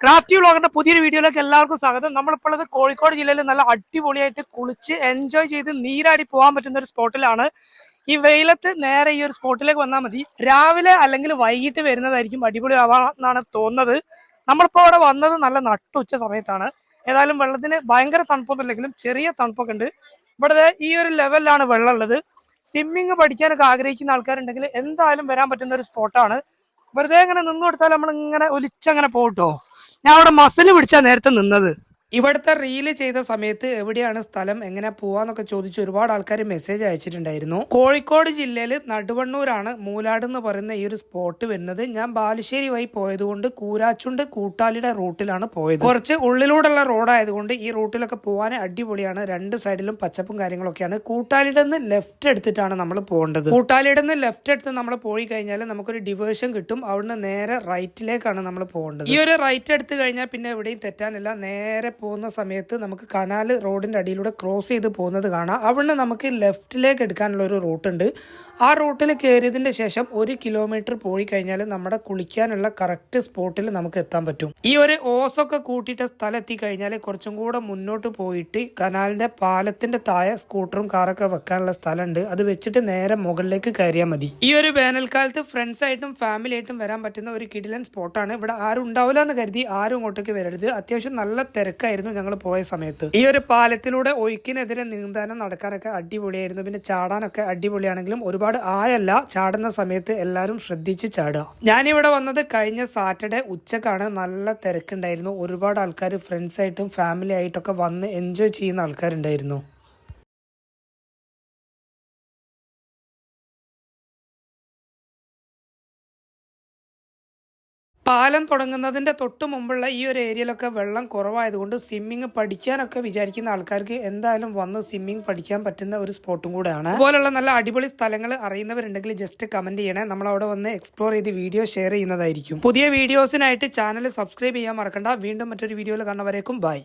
Crafty വ്ളോഗറിന്റെ പുതിയൊരു വീഡിയോയിലേക്ക് എല്ലാവർക്കും സ്വാഗതം. നമ്മളിപ്പോൾ ഉള്ളത് കോഴിക്കോട് ജില്ലയിൽ നല്ല അടിപൊളിയായിട്ട് കുളിച്ച് എൻജോയ് ചെയ്ത് നീരാടി പോകാൻ പറ്റുന്ന ഒരു സ്പോട്ടിലാണ്. ഈ വെയിലത്ത് നേരെ ഈ ഒരു സ്പോട്ടിലേക്ക് വന്നാൽ മതി. രാവിലെ അല്ലെങ്കിൽ വൈകിട്ട് വരുന്നതായിരിക്കും അടിപൊളി ആവാന്നാണ് തോന്നുന്നത്. നമ്മളിപ്പോൾ അവിടെ വന്നത് നല്ല നട്ടുച്ച സമയത്താണ്. ഏതായാലും വെള്ളത്തിന് ഭയങ്കര തണുപ്പൊന്നുമില്ലെങ്കിലും ചെറിയ തണുപ്പൊക്കെ ഉണ്ട്. ഇവിടെ ഈ ഒരു ലെവലിലാണ് വെള്ളം ഉള്ളത്. സ്വിമ്മിങ് പഠിക്കാനൊക്കെ ആഗ്രഹിക്കുന്ന ആൾക്കാരുണ്ടെങ്കിൽ എന്തായാലും വരാൻ പറ്റുന്ന ഒരു സ്പോട്ടാണ് വെറുതെ ഇങ്ങനെ നിന്ന് കൊടുത്താൽ നമ്മൾ ഇങ്ങനെ ഒലിച്ചങ്ങനെ പോകട്ടോ ഞാൻ അവിടെ മസിൽ പിടിച്ചാ നേരത്തെ നിന്നത്. ഇവിടുത്തെ റീൽ ചെയ്ത സമയത്ത് എവിടെയാണ് സ്ഥലം എങ്ങനെ പോവാന്നൊക്കെ ചോദിച്ച് ഒരുപാട് ആൾക്കാർ മെസ്സേജ് അയച്ചിട്ടുണ്ടായിരുന്നു. കോഴിക്കോട് ജില്ലയിൽ നടുവണ്ണൂരാണ് മൂലാട് എന്ന് പറയുന്ന ഈ ഒരു സ്പോട്ട് വരുന്നത്. ഞാൻ ബാലുശ്ശേരി വഴി പോയതുകൊണ്ട് കൂരാച്ചുണ്ട് കൂട്ടാലിയുടെ റൂട്ടിലാണ് പോയത്. കുറച്ച് ഉള്ളിലൂടെയുള്ള റോഡായതുകൊണ്ട് ഈ റൂട്ടിലൊക്കെ പോകാൻ അടിപൊളിയാണ്. രണ്ട് സൈഡിലും പച്ചപ്പും കാര്യങ്ങളൊക്കെയാണ്. കൂട്ടാലിയുടെ നിന്ന് ലെഫ്റ്റ് എടുത്തിട്ടാണ് നമ്മൾ പോകേണ്ടത്. കൂട്ടാലിയുടെ നിന്ന് ലെഫ്റ്റ് എടുത്ത് നമ്മൾ പോയി കഴിഞ്ഞാൽ നമുക്കൊരു ഡിവേഷൻ കിട്ടും. അവിടുന്ന് നേരെ റൈറ്റിലേക്കാണ് നമ്മൾ പോകേണ്ടത്. ഈ ഒരു റൈറ്റ് എടുത്ത് കഴിഞ്ഞാൽ പിന്നെ എവിടെയും തെറ്റാനില്ല. നേരെ പോകുന്ന സമയത്ത് നമുക്ക് കനാൽ റോഡിന്റെ അടിയിലൂടെ ക്രോസ് ചെയ്ത് പോകുന്നത് കാണാം. അവിടെ നമുക്ക് ലെഫ്റ്റിലേക്ക് എടുക്കാനുള്ള ഒരു റൂട്ടുണ്ട് ആ റൂട്ടിൽ കയറിയതിന്റെ ശേഷം ഒരു കിലോമീറ്റർ പോയി കഴിഞ്ഞാൽ നമ്മുടെ കുളിക്കാനുള്ള കറക്റ്റ് സ്പോട്ടിൽ നമുക്ക് എത്താൻ പറ്റും. ഈ ഒരു ഓസൊക്കെ കൂട്ടിയിട്ട് സ്ഥലം എത്തി കഴിഞ്ഞാൽ കുറച്ചും കൂടെ മുന്നോട്ട് പോയിട്ട് കനാലിന്റെ പാലത്തിന്റെ താഴെ സ്കൂട്ടറും കാറൊക്കെ വെക്കാനുള്ള സ്ഥലമുണ്ട്. അത് വെച്ചിട്ട് നേരെ മുകളിലേക്ക് കയറിയാൽ മതി. ഈ ഒരു വേനൽക്കാലത്ത് ഫ്രണ്ട്സായിട്ടും ഫാമിലി ആയിട്ടും വരാൻ പറ്റുന്ന ഒരു കിടിലൻ സ്പോട്ടാണ് ഇവിടെ ആരും ഉണ്ടാവില്ല എന്ന് കരുതി ആരും ഇങ്ങോട്ടേക്ക് വരരുത്. അത്യാവശ്യം നല്ല തിരക്കായിരുന്നു ഞങ്ങൾ പോയ സമയത്ത്. ഈ ഒരു പാലത്തിലൂടെ ഒഴുക്കിനെതിരെ നീന്താനും നടക്കാനൊക്കെ അടിപൊളിയായിരുന്നു. പിന്നെ ചാടാനൊക്കെ അടിപൊളിയാണെങ്കിലും ഒരുപാട് ആയല്ല ചാടുന്ന സമയത്ത് എല്ലാവരും ശ്രദ്ധിച്ച് ചാടുക. ഞാനിവിടെ വന്നത് കഴിഞ്ഞ സാറ്റർഡേ ഉച്ചക്കാണ്. നല്ല തിരക്കുണ്ടായിരുന്നു. ഒരുപാട് ആൾക്കാർ ഫ്രണ്ട്സായിട്ടും ഫാമിലി ആയിട്ടൊക്കെ വന്ന് എൻജോയ് ചെയ്യുന്ന ആൾക്കാരുണ്ടായിരുന്നു. പാലം തുടങ്ങുന്നതിന്റെ തൊട്ട് മുമ്പുള്ള ഈ ഒരു ഏരിയയിലൊക്കെ വെള്ളം കുറവായതുകൊണ്ട് സ്വിമ്മിങ് പഠിക്കാനൊക്കെ വിചാരിക്കുന്ന ആൾക്കാർക്ക് എന്തായാലും വന്ന് സ്വിമ്മിങ് പഠിക്കാൻ പറ്റുന്ന ഒരു സ്പോട്ടും കൂടെയാണ്. അതുപോലുള്ള നല്ല അടിപൊളി സ്ഥലങ്ങൾ അറിയുന്നവരുണ്ടെങ്കിൽ ജസ്റ്റ് കമന്റ് ചെയ്യണേ. നമ്മൾ അവിടെ വന്ന് എക്സ്പ്ലോർ ചെയ്ത് വീഡിയോ ഷെയർ ചെയ്യുന്നതായിരിക്കും. പുതിയ വീഡിയോസിനായിട്ട് ചാനൽ സബ്സ്ക്രൈബ് ചെയ്യാൻ മറക്കണ്ട. വീണ്ടും മറ്റൊരു വീഡിയോയിൽ കാണുന്നവരേക്കും ബൈ